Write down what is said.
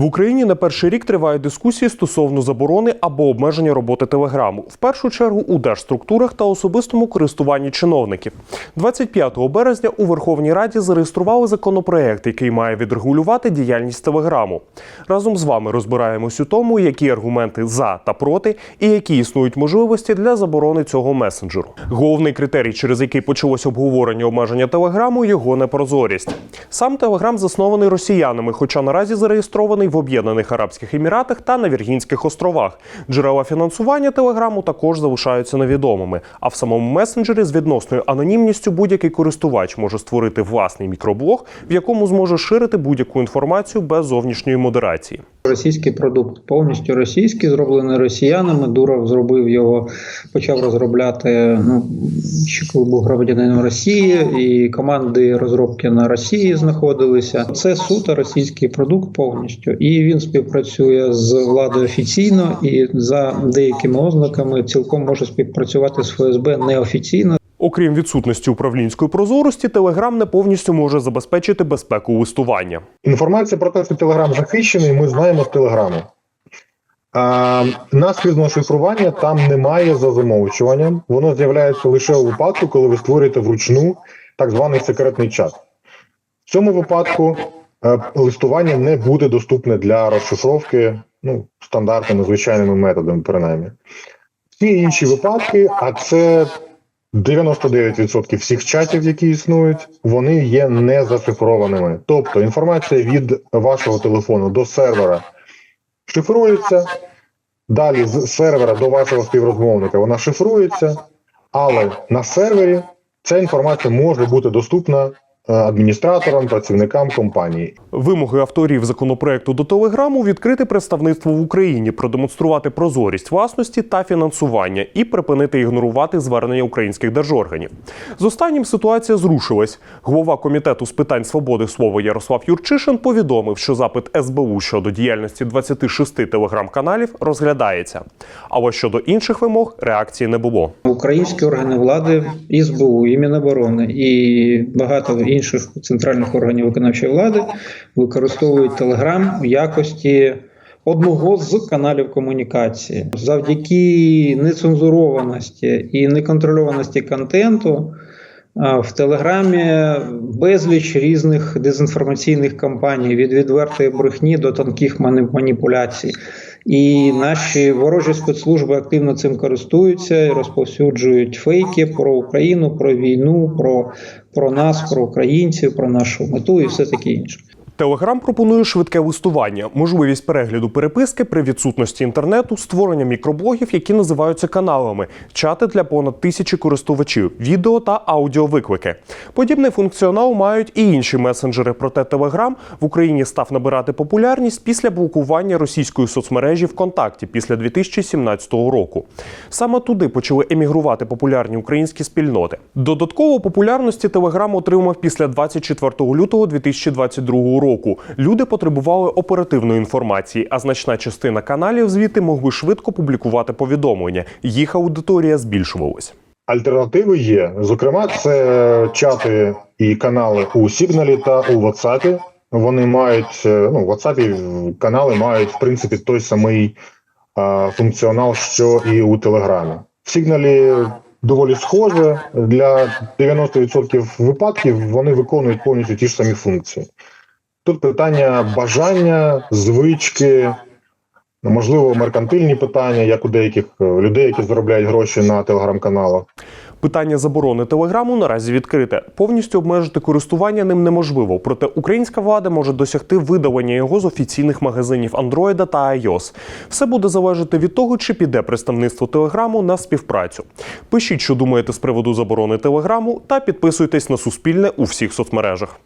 В Україні на перший рік тривають дискусії стосовно заборони або обмеження роботи телеграму. В першу чергу у держструктурах та особистому користуванні чиновників. 25 березня у Верховній Раді зареєстрували законопроект, який має відрегулювати діяльність телеграму. Разом з вами розбираємось у тому, які аргументи за та проти, і які існують можливості для заборони цього месенджеру. Головний критерій, через який почалось обговорення обмеження телеграму, його непрозорість. Сам телеграм заснований росіянами, хоча наразі зареєстрований в Об'єднаних Арабських Еміратах та на Віргінських островах. Джерела фінансування телеграму також залишаються невідомими. А в самому месенджері з відносною анонімністю будь-який користувач може створити власний мікроблог, в якому зможе ширити будь-яку інформацію без зовнішньої модерації. Російський продукт повністю російський, зроблений росіянами. Дуров зробив його, почав розробляти ну, ще коли був громадянином Росії, і команди розробки на Росії знаходилися. Це суто російський продукт повністю, і він співпрацює з владою офіційно і за деякими ознаками цілком може співпрацювати з ФСБ неофіційно. Окрім відсутності управлінської прозорості, Телеграм не повністю може забезпечити безпеку листування. Інформація про те, що Телеграм захищений, ми знаємо з Телеграму. А, наскрізного шифрування там немає за замовчуванням. Воно з'являється лише у випадку, коли ви створюєте вручну так званий секретний чат. В цьому випадку листування не буде доступне для розшифровки ну, стандартними звичайними методами, принаймні. Всі інші випадки, а це 99% всіх чатів, які існують, вони є не зашифрованими. Тобто інформація від вашого телефону до сервера шифрується. Далі з сервера до вашого співрозмовника вона шифрується, але на сервері ця інформація може бути доступна е, адміністраторам, працівникам компанії. Вимоги авторів законопроекту до телеграму відкрити представництво в Україні, продемонструвати прозорість власності та фінансування і припинити ігнорувати звернення українських держорганів. З останнім ситуація зрушилась. Голова комітету з питань свободи слова Ярослав Юрчишин повідомив, що запит СБУ щодо діяльності 26 телеграм-каналів розглядається. Але щодо інших вимог реакції не було. Українські органи влади, СБУ, і Міноборони, і багато інших центральних органів виконавчої влади використовують Телеграм в якості одного з каналів комунікації. Завдяки нецензурованості і неконтрольованості контенту. В Телеграмі безліч різних дезінформаційних кампаній від відвертої брехні до тонких маніпуляцій. І наші ворожі спецслужби активно цим користуються і розповсюджують фейки про Україну, про війну, про, про нас, про українців, про нашу мету і все таке інше. Телеграм пропонує швидке листування, можливість перегляду переписки при відсутності інтернету, створення мікроблогів, які називаються каналами, чати для понад тисячі користувачів, відео та аудіовиклики. Подібний функціонал мають і інші месенджери. Проте Телеграм в Україні став набирати популярність після блокування російської соцмережі ВКонтакті після 2017 року. Саме туди почали емігрувати популярні українські спільноти. Додатково популярності Телеграм отримав після 24 лютого 2022 року. Люди потребували оперативної інформації, а значна частина каналів звідти могли швидко публікувати повідомлення. Їх аудиторія збільшувалась. Альтернативи є. Зокрема, це чати і канали у Сігналі та у WhatsApp. Вони мають е, ну, в WhatsApp канали мають в принципі той самий а, функціонал, що і у Телеграмі. В Сігналі доволі схоже. Для 90% випадків вони виконують повністю ті ж самі функції. Тут питання бажання, звички, можливо, меркантильні питання, як у деяких е, людей, які заробляють гроші на телеграм-каналах. Питання заборони телеграму наразі відкрите. Повністю обмежити користування ним неможливо. Проте українська влада може досягти видалення його з офіційних магазинів Android та iOS. Все буде залежати від того, чи піде представництво телеграму на співпрацю. Пишіть, що думаєте з приводу заборони телеграму, та підписуйтесь на Суспільне у всіх соцмережах.